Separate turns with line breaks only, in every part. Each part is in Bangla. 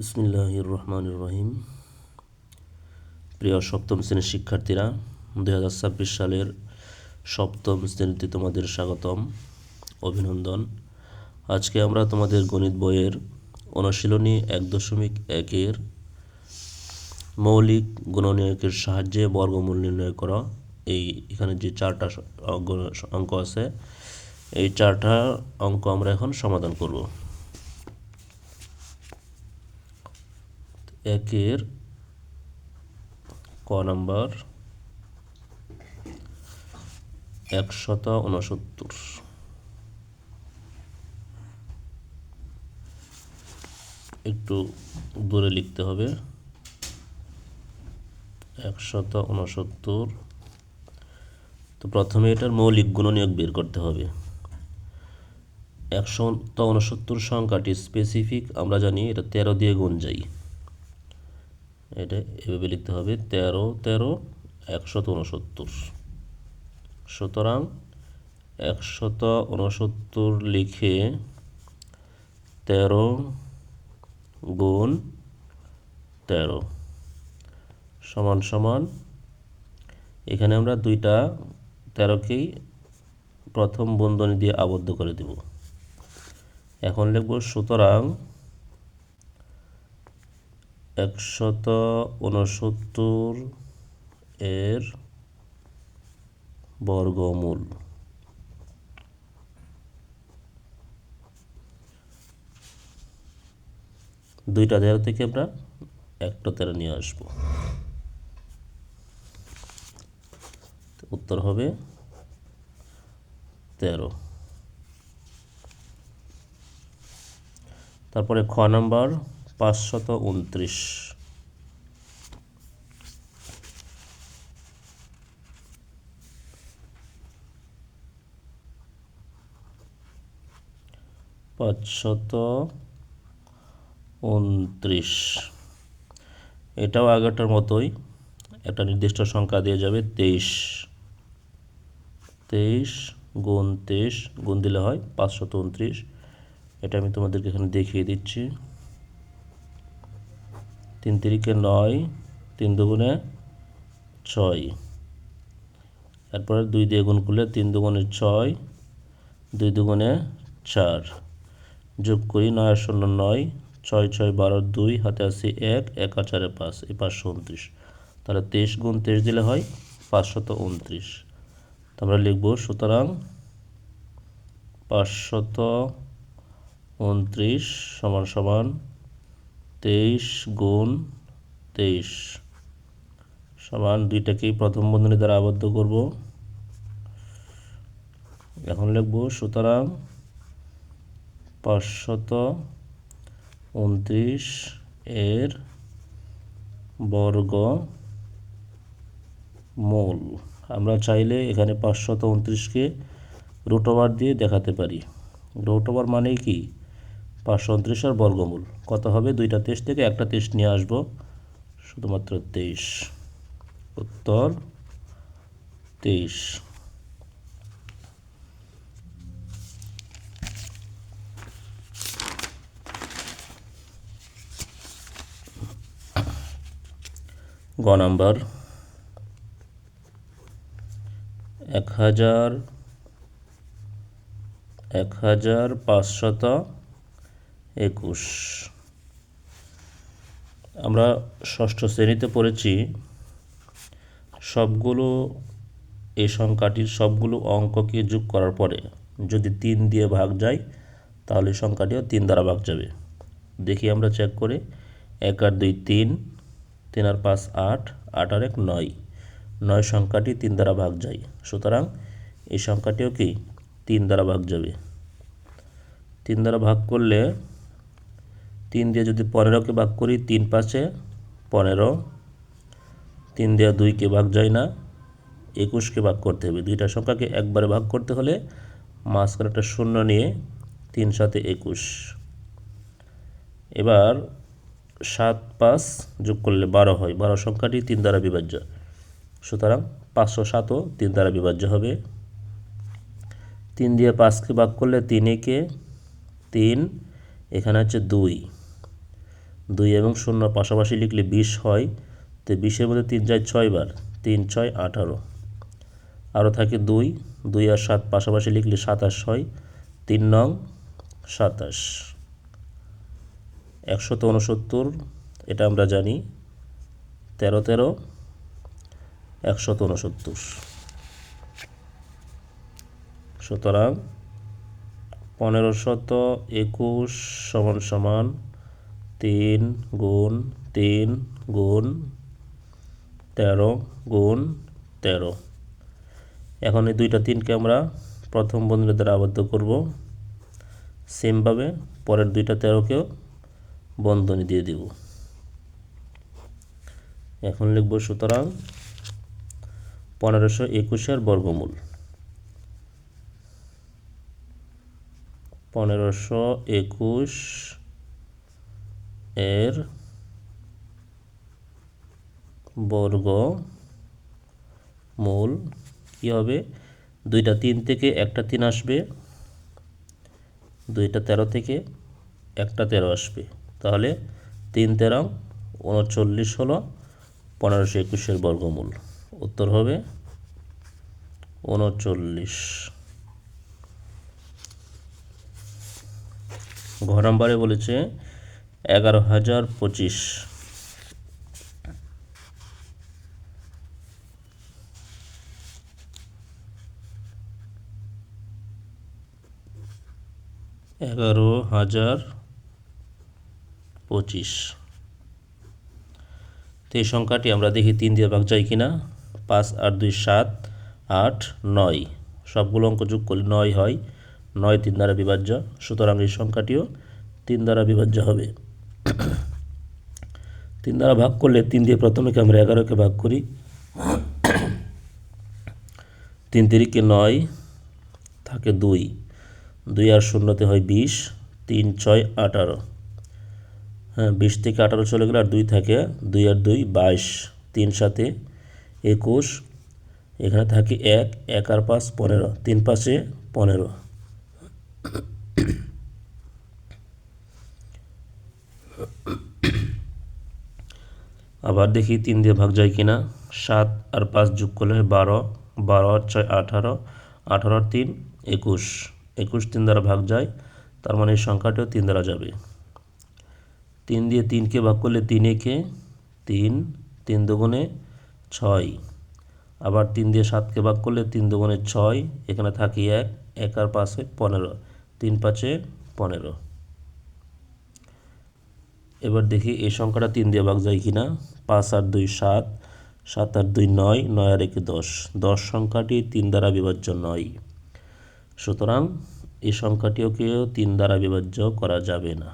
বিসমিল্লাহ রহমান রহিম প্রিয় সপ্তম শ্রেণির শিক্ষার্থীরা, দুই হাজার ছাব্বিশ সালের সপ্তম শ্রেণীতে তোমাদের স্বাগতম, অভিনন্দন। আজকে আমরা তোমাদের গণিত বইয়ের অনুশীলনী এক দশমিক একের মৌলিক গুণনীয়কের সাহায্যে বর্গমূল নির্ণয় করা। এই এখানে যে চারটা অঙ্ক আছে, এই চারটা অঙ্ক আমরা এখন সমাধান করব। একের ক নাম্বার একশত উনসত্তর একটু দূরে লিখতে হবে। একশত উনসত্তর তো প্রথমে এটার মৌলিক গুণনীয়ক বের করতে হবে। একশত উনসত্তর সংখ্যাটি স্পেসিফিক আমরা জানি এটা তেরো দিয়ে গুণ যাই। এটা এভাবে লিখতে হবে তেরো তেরো, একশত উনসত্তর সুতরাং একশত উনসত্তর লিখে তেরো গুণ তেরো সমান সমান, এখানে আমরা দুইটা তেরোকেই প্রথম বন্ধনী দিয়ে আবদ্ধ করে দেব। এখন লিখব সুতরাং একশত উনসত্তর এর বর্গমূল। দুইটা তেরো থেকে আমরা একটা তেরো নিয়ে আসব। উত্তর হবে তেরো। তারপরে খ নাম্বার পাঁচশত উনত্রিশ পাঁচশত উনত্রিশ এটাও আগেরটার মতোই। একটা নির্দিষ্ট সংখ্যা দিয়ে যাবে তেইশ। তেইশ গুণ তেইশ গুণ দিলে হয় পাঁচশত উনত্রিশ এটা আমি তোমাদেরকে এখানে দেখিয়ে দিচ্ছি। তিন তিরিকে নয়, তিন দুগুণে ছয়। এরপরে দুই দিয়ে গুণ করলে তিন দুগুণে ছয়, দুই দুগুণে চার। যোগ করি নয় শূন্য নয়, ছয় ছয়, বারো, দুই, হাতে আসি এক এক আচারে পাঁচ, এই পাঁচশো উনত্রিশ। তাহলে তেইশ গুণ তেইশ দিলে হয় পাঁচশত উনত্রিশ। তো আমরা লিখব সুতরাং পাঁচশত উনত্রিশ সমান সমান তেইশ গুণ তেইশ। সমান দুইটাকেই প্রথম বন্ধনী দ্বারা আবদ্ধ করব। এখন লিখব, সুতরাং পাঁচশত উনত্রিশ এর বর্গ মূল। আমরা চাইলে এখানে পাঁচশত উনত্রিশকে রুট ওভার দিয়ে দেখাতে পারি। রুট ওভার মানেই কি? পাঁচশো উনত্রিশের বর্গমূল। কত হবে? দুইটা তেইশ থেকে একটা তেইশ নিয়ে আসব। শুধুমাত্র তেইশ। উত্তর, তেইশ। গ নাম্বার। এক হাজার এক হাজার পাঁচশত একুশ। আমরা ষষ্ঠ শ্রেণীতে পড়েছি, সবগুলো এই সংখ্যাটির সবগুলো অঙ্ককে যোগ করার পরে যদি তিন দিয়ে ভাগ যায় তাহলে সংখ্যাটিও তিন দ্বারা ভাগ যাবে। দেখি আমরা চেক করে, এক আর দুই তিন তিন আর পাঁচ আট আট আর এক নয়। নয় সংখ্যাটি তিন দ্বারা ভাগ যায়। সুতরাং এই সংখ্যাটিও কি তিন দ্বারা ভাগ যাবে। তিন দ্বারা ভাগ করলে তিন দিয়ে যদি পনেরোকে ভাগ করি, তিন পাঁচে পনেরো। তিন দিয়ে দুইকে ভাগ যায় না, একুশকে ভাগ করতে হবে। দুইটা সংখ্যাকে একবারে ভাগ করতে হলে মাঝখানে একটা শূন্য নিয়ে তিন সাথে একুশ। এবার সাত পাঁচ যোগ করলে বারো হয়। বারো সংখ্যাটি তিন দ্বারা বিভাজ্য। সুতরাং পাঁচশো সাতও তিন দ্বারা বিভাজ্য হবে। তিন দিয়ে পাঁচকে ভাগ করলে তিন একে তিন, এখানে হচ্ছে দুই। দুই এবং শূন্য পাশাপাশি লিখলে বিশ হয়, তো বিশের মধ্যে তিন যায় ছয়বার তিন, ছয়, আঠারো। আরও থাকে দুই দুই আর সাত পাশাপাশি লিখলে সাতাশ হয়, তিন নং সাতাশ। একশত উনসত্তর এটা আমরা জানি, তেরো তেরো, একশত উনসত্তর সুতরাং পনেরো শত একুশ সমান সমান তিন গুণ তিন গুণ তেরো গুণ তেরো। এখন এই দুইটা তিনকে আমরা প্রথম বন্ধনীর দ্বারা আবদ্ধ করব। সেমভাবে পরের দুইটা তেরোকেও বন্ধনী দিয়ে দিব। এখন লিখব সুতরাং পনেরোশো একুশের বর্গমূল। পনেরোশো একুশ এর বর্গ মূল কী হবে? দুইটা তিন থেকে একটা তিন আসবে। দুইটা তেরো থেকে একটা তেরো আসবে। তাহলে তিন তেরো উনচল্লিশ হলো পনেরোশো একুশের বর্গমূল। উত্তর হবে উনচল্লিশ ঘর নাম্বারে বলেছে এগারো হাজার পঁচিশ। এগারো হাজার পঁচিশ। তো এই সংখ্যাটি আমরা দেখি তিন দিয়ে ভাগ যায় কিনা? পাঁচ, আট, দুই, সাত, আট, নয়। সবগুলো অঙ্ক যোগ করলে নয় হয়। নয় তিন দ্বারা বিভাজ্য। সুতরাং এই সংখ্যাটিও তিন দ্বারা বিভাজ্য হবে। তিন দ্বারা ভাগ করলে তিন দিয়ে প্রথমে আমরা এগারোকে ভাগ করি। তিন তিরিকে নয় থাকে দুই। দুই আর শূন্যতে হয় বিশ। তিন, ছয়, আঠারো। হ্যাঁ বিশ থেকে আঠারো চলে গেলে আর দুই থাকে। দুই আর দুই, বাইশ। তিন সাথে একুশ। এখানে থাকে এক এক আর পাঁচ, পনেরো। তিন পাশে পনেরো। আবার দেখি তিন দিয়ে ভাগ যায় কিনা। সাত আর পাঁচ যোগ করলে বারো। বারো আর ছয় আঠারো। আঠারো আর তিন, একুশ। একুশ তিন দ্বারা ভাগ যায়, তার মানে এই সংখ্যাটাও তিন দ্বারা যাবে। তিন দিয়ে তিনকে ভাগ করলে তিন একে তিন তিন দুগুণে ছয়। আবার তিন দিয়ে সাতকে ভাগ করলে তিন দুগুণে ছয়, এখানে থাকি এক এক আর পাঁচে পনেরো। তিন পাঁচে পনেরো। এবার দেখি এই সংখ্যাটা তিন দিয়ে ভাগ যায় কিনা। পাঁচ আট দুই সাত সাত আট দুই নয় নয় আর একে দশ। দশ সংখ্যাটি তিন দ্বারা বিভাজ্য নয়। সুতরাং এই সংখ্যাটিকেও তিন দ্বারা বিভাজ্য করা যাবে না।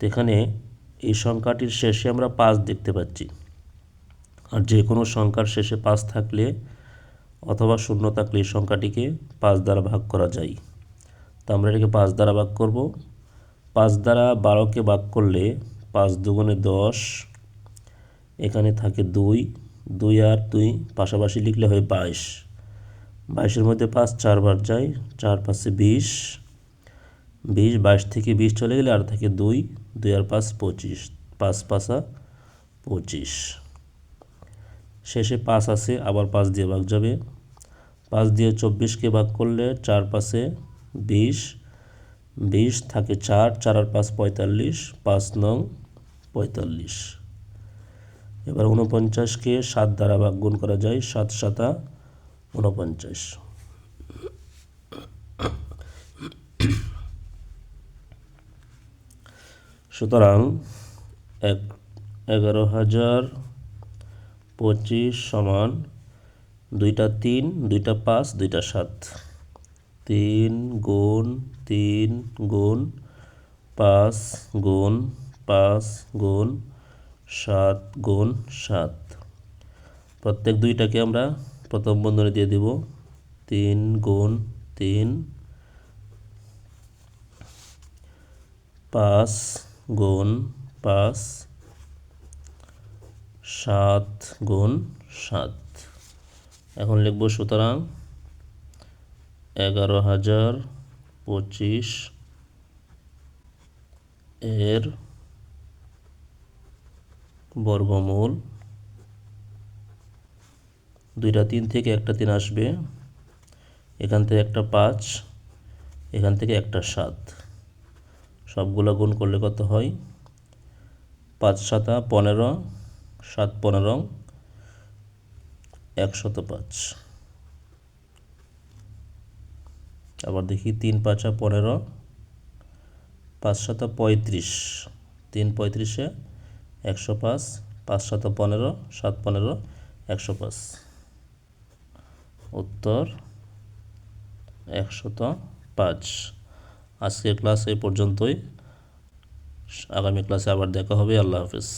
এখানে এই সংখ্যাটির শেষে আমরা পাঁচ দেখতে পাচ্ছি। আর যে কোনো সংখ্যার শেষে পাঁচ থাকলে অথবা শূন্য থাকলে এই সংখ্যাটিকে পাঁচ দ্বারা ভাগ করা যায়। তো আমরা এটাকে পাঁচ দ্বারা ভাগ করব। পাঁচ দ্বারা বারোকে ভাগ করলে পাঁচ দুগুণে দশ এখানে থাকে দুই দুই আর দুই, পাশাপাশি লিখলে হয় বাইশ। বাইশের মধ্যে পাঁচ, চারবার যায়, চার পাঁচে বিশ। বিশ, বাইশ থেকে বিশ চলে গেলে আর থাকে দুই দুই আর পাঁচ পঁচিশ, পাঁচ পাঁচা পঁচিশ। শেষে পাঁচ আছে, আবার পাঁচ দিয়ে ভাগ যাবে। পাঁচ দিয়ে চব্বিশকে ভাগ করলে চার পাশে বিশ। বিশ থাকে চার চার আর পাঁচ পঁয়তাল্লিশ, পাঁচ নং পঁয়তাল্লিশ। এবার উনপঞ্চাশকে সাত দ্বারা ভাগ গুণ করা যায়, সাত সাতা উনপঞ্চাশ সুতরাং এক, এগারো হাজার পঁচিশ সমান দুইটা তিন, দুইটা পাঁচ, দুইটা সাত। তিন গুণ তিন গুণ, পাঁচ গুণ পাঁচ গুণ সাত গুণ সাত। প্রত্যেক দুইটাকে আমরা প্রথম বন্ধনে দিয়ে দিব। তিন গুণ তিন। পাঁচ গুণ পাঁচ। সাত গুণ সাত। এখন লিখব সুতরাং এগারো হাজার পঁচিশ এর বর্গমূল। দুইটা তিন থেকে একটা তিন আসবে। এখান থেকে একটা পাঁচ, এখান থেকে একটা সাত। সবগুলো গুণ করলে কত হয়? পাঁচ সাতা পনেরো, সাত পনেরো একশত পাঁচ। আবার দেখি তিন পাঁচা পনেরো, পাঁচ সাতা পঁয়ত্রিশ। তিন পঁয়ত্রিশে একশো পাঁচ পাঁচ সাত পনেরো সাত পনেরো, একশো পাঁচ। উত্তর, একশত পাঁচ। আজকের ক্লাস এই পর্যন্তই। আগামী ক্লাসে আবার দেখা হবে। আল্লাহ হাফিজ।